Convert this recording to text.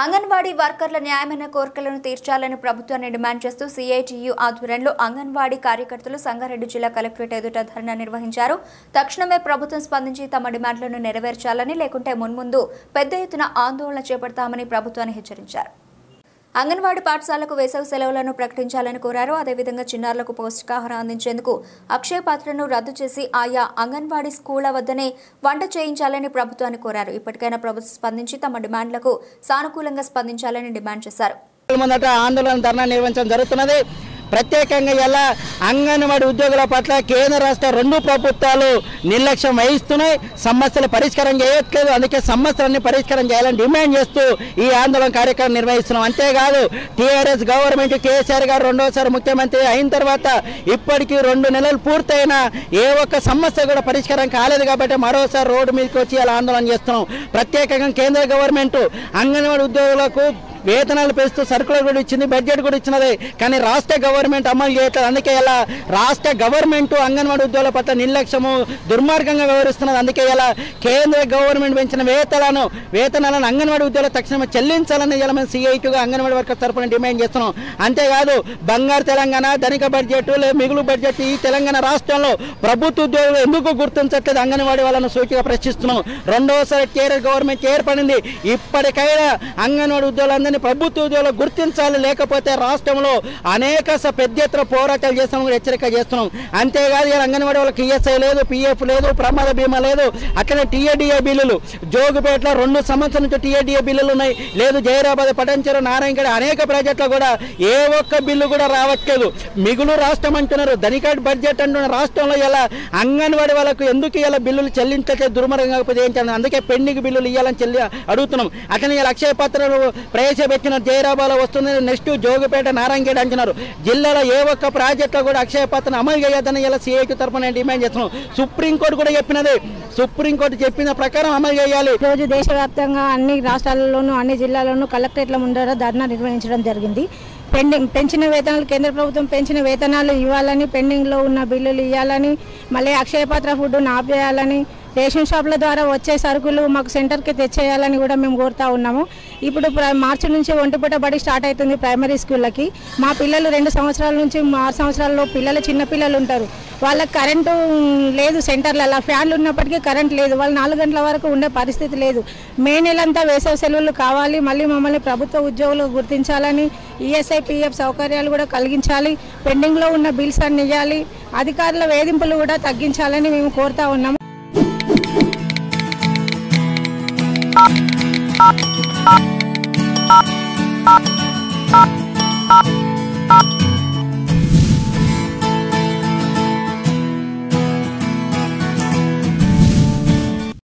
అంగన్వాడీ వర్కర్ల న్యాయమైన కోరికలను తీర్చాలని ప్రభుత్వాన్ని డిమాండ్ చేస్తూ సిఐటియు ఆధ్వర్యంలో అంగన్వాడీ కార్యకర్తలు సంగారెడ్డి జిల్లా కలెక్టరేట్ ఎదుట ధర్నా నిర్వహించారు. తక్షణమే ప్రభుత్వం స్పందించి తమ డిమాండ్లను నెరవేర్చాలని లేకుంటే మున్ముందు పెద్ద ఎత్తున ఆందోళన చేపడతామని ప్రభుత్వాన్ని హెచ్చరించారు. అంగన్వాడీ పాఠశాలకు వేసవి సెలవులను ప్రకటించాలని కోరారు. అదేవిధంగా చిన్నారులకు పౌష్టికాహారం అందించేందుకు అక్షయ పాత్రను రద్దు చేసి ఆయా అంగన్వాడీ స్కూళ్ళ వద్దనే వంట చేయించాలని ప్రభుత్వాన్ని కోరారు. ఇప్పటికైనా ప్రభుత్వం స్పందించి తమ డిమాండ్లకు సానుకూలంగా స్పందించాలని డిమాండ్ చేశారు. ఆందోళన ధర్నా నిర్వహించడం జరుగుతున్నది. ప్రత్యేకంగా ఇలా అంగన్వాడీ ఉద్యోగుల పట్ల కేంద్ర రాష్ట్ర రెండు ప్రభుత్వాలు నిర్లక్ష్యం వహిస్తున్నాయి. సమస్యలు పరిష్కారం చేయట్లేదు. అందుకే సమస్యలన్నీ పరిష్కారం చేయాలని డిమాండ్ చేస్తూ ఈ ఆందోళన కార్యక్రమం నిర్వహిస్తున్నాం. అంతేకాదు టీఆర్ఎస్ గవర్నమెంట్ కేసీఆర్ గారు రెండోసారి ముఖ్యమంత్రి అయిన తర్వాత ఇప్పటికీ రెండు నెలలు పూర్తయినా ఏ ఒక్క సమస్య కూడా పరిష్కారం కాలేదు కాబట్టి మరోసారి రోడ్డు మీదకి వచ్చి ఇలా ఆందోళన చేస్తున్నాం. ప్రత్యేకంగా కేంద్ర గవర్నమెంట్ అంగన్వాడీ ఉద్యోగులకు వేతనాలు పెంచుతూ సరుకులు కూడా ఇచ్చింది బడ్జెట్ కూడా ఇచ్చినది. కానీ రాష్ట్ర గవర్నమెంట్ అమలు చేయట్లేదు. అందుకే ఇలా రాష్ట్ర గవర్నమెంట్ అంగన్వాడీ ఉద్యోగుల పట్ల నిర్లక్ష్యము దుర్మార్గంగా వ్యవహరిస్తున్నది. అందుకే ఇలా కేంద్ర గవర్నమెంట్ పెంచిన వేతనాలను వేతనాలను అంగన్వాడీ ఉద్యోగులు తక్షణమే చెల్లించాలని ఇలా మేము సిఐటీగా అంగన్వాడీ వర్కర్స్ తరపున డిమాండ్ చేస్తున్నాం. అంతేకాదు బంగారు తెలంగాణ ధనిక బడ్జెట్ మిగులు బడ్జెట్ ఈ తెలంగాణ రాష్ట్రంలో ప్రభుత్వ ఉద్యోగులు ఎందుకు గుర్తించట్లేదు? అంగన్వాడీ వాళ్ళను సూచిగా ప్రశ్నిస్తున్నాం. రెండోసారి కేరళ గవర్నమెంట్ ఏర్పడింది. ఇప్పటికైనా అంగన్వాడీ ఉద్యోగులందరినీ ప్రభుత్వ ఉద్యోగులు గుర్తించాలి. లేకపోతే రాష్ట్రంలో అనేక స- పెద్ద ఎత్తున పోరాటాలు చేస్తాం హెచ్చరిక చేస్తున్నాం. అంతేకాదు ఇలా అంగన్వాడీ వాళ్ళకి ఈఎస్ఐ లేదు పిఎఫ్ లేదు ప్రమాద బీమా లేదు. అట్లనే టీఏడిఏ బిల్లులు. జోగుపేటలో రెండు సంవత్సరాల నుంచి టీఏడిఏ బిల్లులు ఉన్నాయి. లేదు జైరాబాద్ పటంచెరు నారాయణగడ అనేక ప్రాజెక్టులు కూడా ఏ ఒక్క బిల్లు కూడా రావట్లేదు. మిగులు రాష్ట్రం అంటున్నారు. ధనికాడ్ బడ్జెట్ అంటున్న రాష్ట్రంలో ఇలా అంగన్వాడీ వాళ్ళకు ఎందుకు ఇలా బిల్లులు చెల్లించట్లేదు దుర్మార్గం కాకపోతే అందుకే పెండింగ్ బిల్లులు ఇవ్వాలని చెల్లి అడుగుతున్నాం. అట్లనే ఇలా అక్షయ పత్రాలు ప్రవేశపెట్టిన జైరాబాలో వస్తుందని నెక్స్ట్ జోగిపేట నారాయణగేడ్ అంటున్నారు. జిల్లాలో ఏ ఒక్క ప్రాజెక్టులో కూడా అక్షయ పాత్రను అమలు చేయొద్దని ఇలా సిఐటి తరఫున నేను డిమాండ్ చేస్తున్నాం సుప్రీంకోర్టు కూడా చెప్పినది సుప్రీంకోర్టు చెప్పిన ప్రకారం అమలు చేయాలి. రోజు దేశవ్యాప్తంగా అన్ని రాష్ట్రాలలోనూ అన్ని జిల్లాల్లోనూ కలెక్టరేట్ల ముందర ధర్నా నిర్వహించడం జరిగింది. పెండింగ్ పెంచిన వేతనాలు కేంద్ర ప్రభుత్వం పెంచిన వేతనాలు ఇవ్వాలని పెండింగ్లో ఉన్న బిల్లులు ఇవ్వాలని మళ్ళీ అక్షయపాత్ర ఫుడ్ను ఆపేయాలని రేషన్ షాపుల ద్వారా వచ్చే సరుకులు మాకు సెంటర్కి తెచ్చేయాలని కూడా మేము కోరుతా ఉన్నాము. ఇప్పుడు మార్చి నుంచి ఒంటిపూట బడి స్టార్ట్ అవుతుంది ప్రైమరీ స్కూళ్ళకి. మా పిల్లలు రెండు సంవత్సరాల నుంచి ఆరు సంవత్సరాల్లో పిల్లలు చిన్న పిల్లలు ఉంటారు. వాళ్ళకి కరెంటు లేదు సెంటర్లలో. ఫ్యాన్లు ఉన్నప్పటికీ కరెంట్ లేదు. వాళ్ళు నాలుగు గంటల వరకు ఉండే పరిస్థితి లేదు. మే నెలంతా వేసవి సెలవులు కావాలి. మళ్ళీ మమ్మల్ని ప్రభుత్వ ఉద్యోగులు గుర్తించాలని ఈఎస్ఐ పిఎఫ్ సౌకర్యాలు కూడా కలిగించాలి. పెండింగ్లో ఉన్న బిల్స్ అన్ని ఇవ్వాలి అధికారుల వేధింపులు కూడా తగ్గించాలని మేము కోరుతా ఉన్నాము.